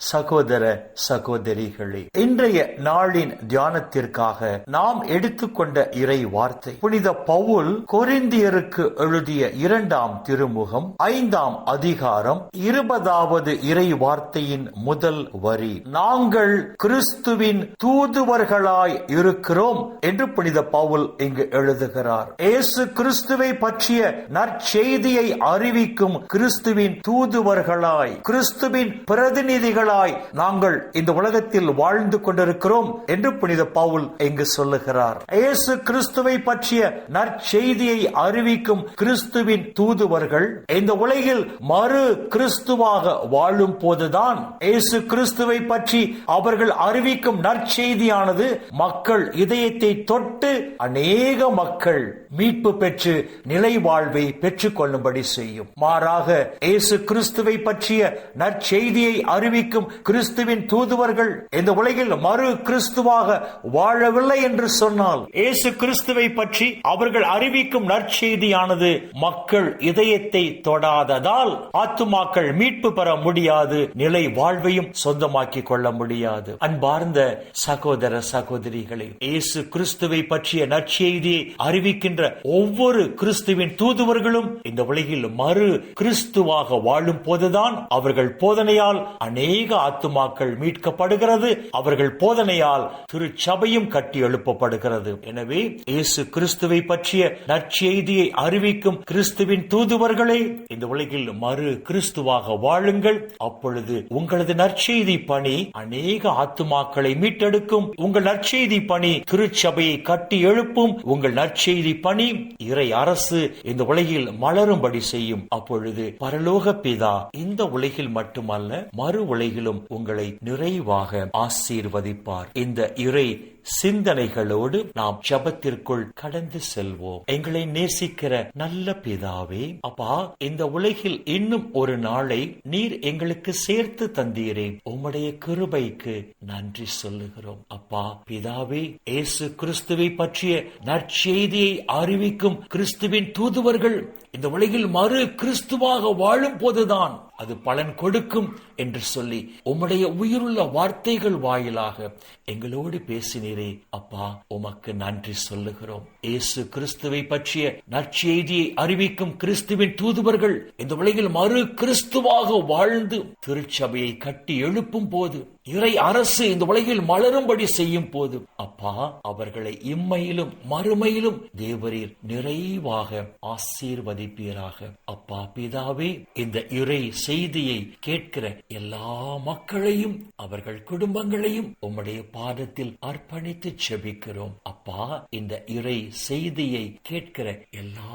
சகோதர சகோதரிகளே இன்றைய நாளின் தியானத்திற்காக நாம் எடுத்துக்கொண்ட இறை வார்த்தை புனித பவுல் கொரிந்தியருக்கு எழுதிய இரண்டாம் திருமுகம் ஐந்தாம் அதிகாரம் இருபதாவது இறை வார்த்தையின் முதல் வரி. நாங்கள் கிறிஸ்துவின் தூதுவர்களாய் இருக்கிறோம் என்று புனித பவுல் இங்கு எழுதுகிறார். இயேசு கிறிஸ்துவை பற்றிய நற்செய்தியை அறிவிக்கும் கிறிஸ்துவின் தூதுவர்களாய் கிறிஸ்துவின் பிரதிநிதிகள் மக்களாய் நாங்கள் இந்த உலகத்தில் வாழ்ந்து கொண்டிருக்கிறோம் என்று புனித பவுல் இங்கு சொல்லுகிறார். இயேசு கிறிஸ்துவை பற்றிய நற்செய்தியை அறிவிக்கும் கிறிஸ்துவின் தூதுவர்கள் இந்த உலகில் மறு கிறிஸ்துவாக வாழும் போதுதான் இயேசு கிறிஸ்துவை பற்றி அவர்கள் அறிவிக்கும் நற்செய்தியானது மக்கள் இதயத்தை தொட்டு அநேக மக்கள் மீட்பு பெற்று நிலை வாழ்வை பெற்றுக் கொள்ளும்படி செய்யும். மாறாக இயேசு கிறிஸ்துவை பற்றிய நற்செய்தியை அறிவிக்கும் கிறிஸ்துவின் தூதுவர்கள் இந்த உலகில் மறு கிறிஸ்துவாக வாழவில்லை என்று சொன்னால் இயேசு கிறிஸ்துவை பற்றி அவர்கள் அறிவிக்கும் நற்செய்தியானது மக்கள் இதயத்தை தொடாததால் ஆத்துமாக்கள் மீட்பு பெற முடியாது நிலை வாழ்வையும் சொந்தமாக்கிக் கொள்ள முடியாது. அன்பார்ந்த சகோதர சகோதரிகளே இயேசு கிறிஸ்துவை பற்றிய நற்செய்தியை அறிவிக்கின்ற ஒவ்வொரு கிறிஸ்துவின் தூதுவர்களும் இந்த உலகில் மறு கிறிஸ்துவாக வாழும் போதுதான் அவர்கள் போதனையால் அநேக அநேக ஆத்துமாக்கள் மீட்கப்படுகிறது. அவர்கள் போதனையால் திருச்சபையும் கட்டி எழுப்பப்படுகிறது. எனவே இயேசு கிறிஸ்துவை பற்றிய நற்செய்தியை அறிவிக்கும் கிறிஸ்துவின் தூதுவர்களே இந்த உலகில் மறு கிறிஸ்துவாக வாழுங்கள். அப்பொழுது உங்களது நற்செய்தி பணி அநேக ஆத்துமாக்களை மீட்டெடுக்கும். உங்கள் நற்செய்தி பணி திருச்சபையை கட்டி எழுப்பும். உங்கள் நற்செய்தி பணி இறை அரசு இந்த உலகில் மலரும்படி செய்யும். அப்பொழுது பரலோக பிதா இந்த உலகில் மட்டுமல்ல மறு உலகில் உலகிலும் உங்களை நிறைவாக ஆசீர்வதிப்பார். இந்த இறை சிந்தனைகளோடு நாம் ஜபத்திற்குள் கடந்து செல்வோம். எங்களை நேசிக்கிற நல்ல பிதாவே அப்பா இந்த உலகில் இன்னும் ஒரு நாளை நீர் எங்களுக்கு சேர்த்து தந்தீரே. உம்முடைய கிருபைக்கு நன்றி சொல்லுகிறோம். அப்பா பிதாவே இயேசு கிறிஸ்துவை பற்றிய நற்செய்தியை அறிவிக்கும் கிறிஸ்துவின் தூதுவர்கள் இந்த உலகில் மறு கிறிஸ்துவாக வாழும் போதுதான் அது பலன் கொடுக்கும் என்று சொல்லி உம்முடைய உயிருள்ள வார்த்தைகள் வாயிலாக எங்களோடு பேசினீரே. அப்பா உமக்கு நன்றி சொல்லுகிறோம். இயேசு கிறிஸ்துவை பற்றிய நற்செய்தியை அறிவிக்கும் கிறிஸ்துவின் தூதுவர்கள் இந்த உலகில் மறு கிறிஸ்துவாக வாழ்ந்து திருச்சபையை கட்டி எழுப்பும் போது இறை அரசு இந்த உலகில் மலரும்படி செய்யும் போது அப்பா அவர்களை இம்மையிலும் மறுமையிலும் தேவரீர் நிறைவாக ஆசீர்வதிப்பீராக. அப்பா பிதாவே இந்த இறை செய்தியை கேட்கிற எல்லா மக்களையும் அவர்கள் குடும்பங்களையும் உம்முடைய பாதத்தில் அர்ப்பணித்து செபிக்கிறோம். அப்பா இந்த இறை செய்தியை கேட்கிற எல்லா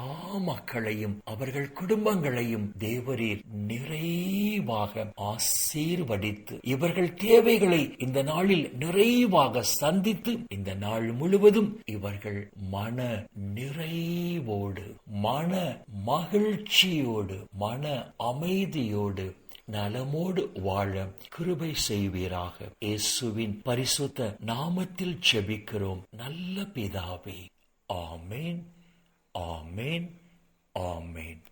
மக்களையும் அவர்கள் குடும்பங்களையும் தேவரீர் நிறைவாக ஆசீர்வதித்து இவர்கள் தேவைகளை இந்த நாளில் நிறைவாக சந்தித்து இந்த நாள் முழுவதும் இவர்கள் மன நிறைவோடு மன மகிழ்ச்சியோடு மன அமைதியோடு நலமோடு வாழ கிருபை செய்வீராக. இயேசுவின் பரிசுத்த நாமத்தில் செபிக்கிறோம். நல்ல பிதாவே ஆமேன் ஆமேன் ஆமேன்.